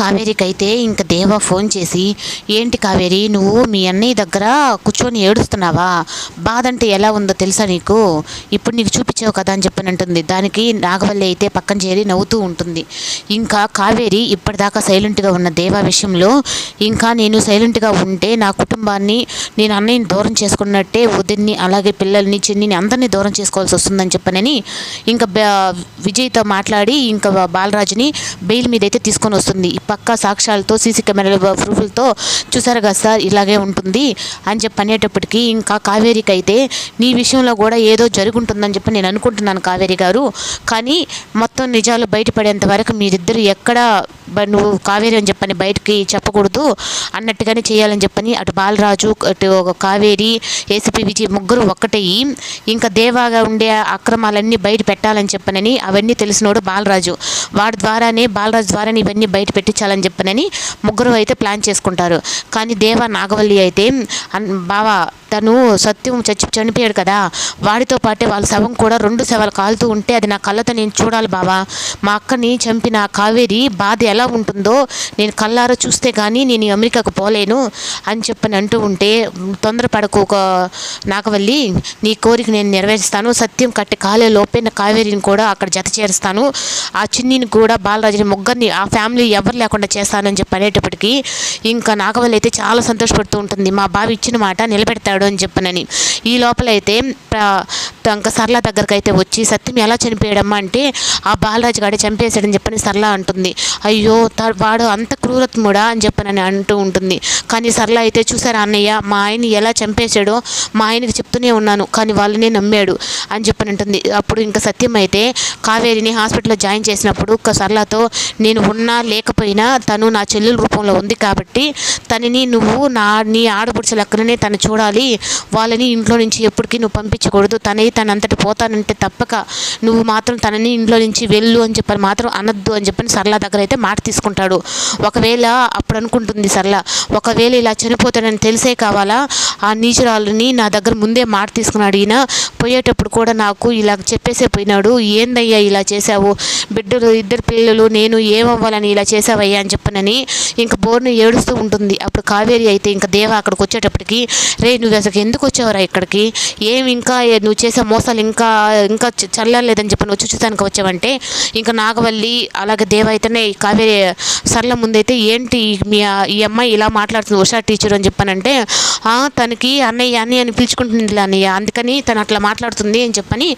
కావేరికైతే ఇంక దేవ ఫోన్ చేసి ఏంటి కావేరి నువ్వు మీ అన్నయ్య దగ్గర కూర్చొని ఏడుస్తున్నావా? బాధ అంటే ఎలా ఉందో తెలుసా నీకు? ఇప్పుడు నీకు చూపించావు కదా అని చెప్పని అంటుంది దానికి నాగవల్లి అయితే పక్కన చేరి నవ్వుతూ ఉంటుంది. ఇంకా కావేరి ఇప్పటిదాకా సైలెంట్గా ఉన్న దేవా విషయంలో ఇంకా నేను సైలెంట్గా ఉంటే నా కుటుంబాన్ని నేను అన్నయ్యని దూరం చేసుకున్నట్టే ఉదయన్ని అలాగే పిల్లల్ని చిన్నిని అందరినీ దూరం చేసుకోవాల్సి వస్తుందని చెప్పనని ఇంకా విజయ్తో మాట్లాడి ఇంకా బాలరాజుని బెయిల్ మీద అయితే తీసుకొని వస్తుంది. పక్కా సాక్ష్యాలతో సీసీ కెమెరాల ప్రూఫ్లతో చూసారు కదా సార్ ఇలాగే ఉంటుంది అని చెప్పి అనేటప్పటికి ఇంకా కావేరికి అయితే నీ విషయంలో కూడా ఏదో జరుగుంటుందని చెప్పి నేను అనుకుంటున్నాను కావేరి గారు. కానీ మొత్తం నిజాలు బయటపడేంత వరకు మీరిద్దరు ఎక్కడ నువ్వు కావేరి అని చెప్పని బయటికి చెప్పకూడదు. అన్నట్టుగానే చేయాలని చెప్పని అటు బాలరాజు అటు ఒక కావేరి ఏసీపీ విజయ్ ముగ్గురు ఒక్కటయ్యి ఇంకా దేవాగా ఉండే అక్రమాలన్నీ బయట పెట్టాలని చెప్పనని అవన్నీ తెలిసినోడు బాలరాజు. వాడి ద్వారానే బాలరాజు ద్వారానే ఇవన్నీ బయట పెట్టించాలని చెప్పనని ముగ్గురు అయితే ప్లాన్ చేసుకుంటారు. కానీ దేవా నాగవల్లి అయితే బావా తను సత్యం చచ్చి చనిపోయాడు కదా. వాడితో పాటే వాళ్ళ శవం కూడా రెండు శవాలు కాలుతూ ఉంటే అది నా కళ్ళతో నేను చూడాలి బావా. మా అక్కని చంపిన కావేరి బాధ ఎలా ఉంటుందో నేను కళ్ళారా చూస్తే కానీ నేను అమెరికాకు పోలేను అని చెప్పని అంటూ ఉంటే తొందరపడకు ఒక నాగవల్లి. నీ కోరిక నేను నెరవేరుస్తాను. సత్యం కట్టి కాలే లోపే కావేరిని కూడా అక్కడ జత చేరుస్తాను. ఆ చిన్నిని కూడా బాలరాజుని ముగ్గురిని ఆ ఫ్యామిలీ ఎవరు లేకుండా చేస్తానని చెప్పి అనేటప్పటికీ ఇంకా నాగవల్లి అయితే చాలా సంతోషపడుతూ ఉంటుంది. మా బావి ఇచ్చిన మాట నిలబెడతాడు అని చెప్పనని. ఈ లోపల అయితే ఇంకా సరళ దగ్గరకు అయితే వచ్చి సత్యం ఎలా చనిపోయాడమ్మా? అంటే ఆ బాలరాజు గాడే చంపేశాడని చెప్పని సరళ అంటుంది. అయ్యో త- వాడు అంత క్రూరత్ముడా అని చెప్పని అంటూ ఉంటుంది. కానీ సరళ అయితే చూసారా అన్నయ్య మా ఆయన ఎలా చంపేశాడో మా ఆయనకి చెప్తూనే ఉన్నాను కానీ వాళ్ళనే నమ్మాడు అని చెప్పని ఉంటుంది అప్పుడు ఇంకా సత్యం అయితే కావేరిని హాస్పిటల్లో జాయిన్ చేసినప్పుడు ఒక సరళతో నేను ఉన్నా లేకపోయినా తను నా చెల్లెల రూపంలో ఉంది కాబట్టి తనని నువ్వు నా నీ ఆడపడుచు లెక్కననే తను చూడాలి. వాళ్ళని ఇంట్లో నుంచి ఎప్పటికీ నువ్వు పంపించకూడదు. తనై తనంతటి పోతానంటే తప్పక నువ్వు మాత్రం తనని ఇంట్లో నుంచి వెళ్ళు అని చెప్పని మాత్రం అనద్దు అని చెప్పని సరళ దగ్గర అయితే మాట తీసుకుంటాడు. ఒకవేళ అప్పుడు అనుకుంటుంది సరళ ఒకవేళ ఇలా చనిపోతాడని తెలిసే కావాలా? ఆ నీచురాలని నా దగ్గర ముందే మాట తీసుకున్నాడు ఈయన పోయేటప్పుడు కూడా నాకు ఇలా చెప్పేసే పోయినాడు. ఏందయ్యా ఇలా చేశావు? బిడ్డలు ఇద్దరు పిల్లలు నేను ఏమవ్వాలని ఇలా చేసావయ్యా అని చెప్పనని ఇంకా బోర్ని ఏడుస్తూ ఉంటుంది. అప్పుడు కావేరి అయితే ఇంకా దేవ అక్కడికి వచ్చేటప్పటికి రే నువ్వు అసలు ఎందుకు వచ్చావురా ఇక్కడికి? ఏం ఇంకా నువ్వు చేసే మోసాలు ఇంకా ఇంకా చల్లలేదని చెప్పి వచ్చి చూసానికి వచ్చావంటే ఇంకా నాగవల్లి అలాగే దేవ అయితేనే కావేరి సరళ ముందైతే ఏంటి మీ ఈ అమ్మాయి ఇలా మాట్లాడుతుంది ఉషా టీచర్ అని చెప్పానంటే తనకి అన్నయ్య అన్నయ్య అని పిలుచుకుంటుంది అన్నయ్య అందుకని తను అట్లా మాట్లాడుతుంది అని చెప్పని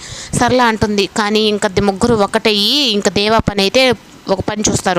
సరళ అంటుంది. కానీ ఇంకా ముగ్గురు ఒకటయ్యి ఇంకా దేవా పని అయితే ఒక పని చూస్తారు.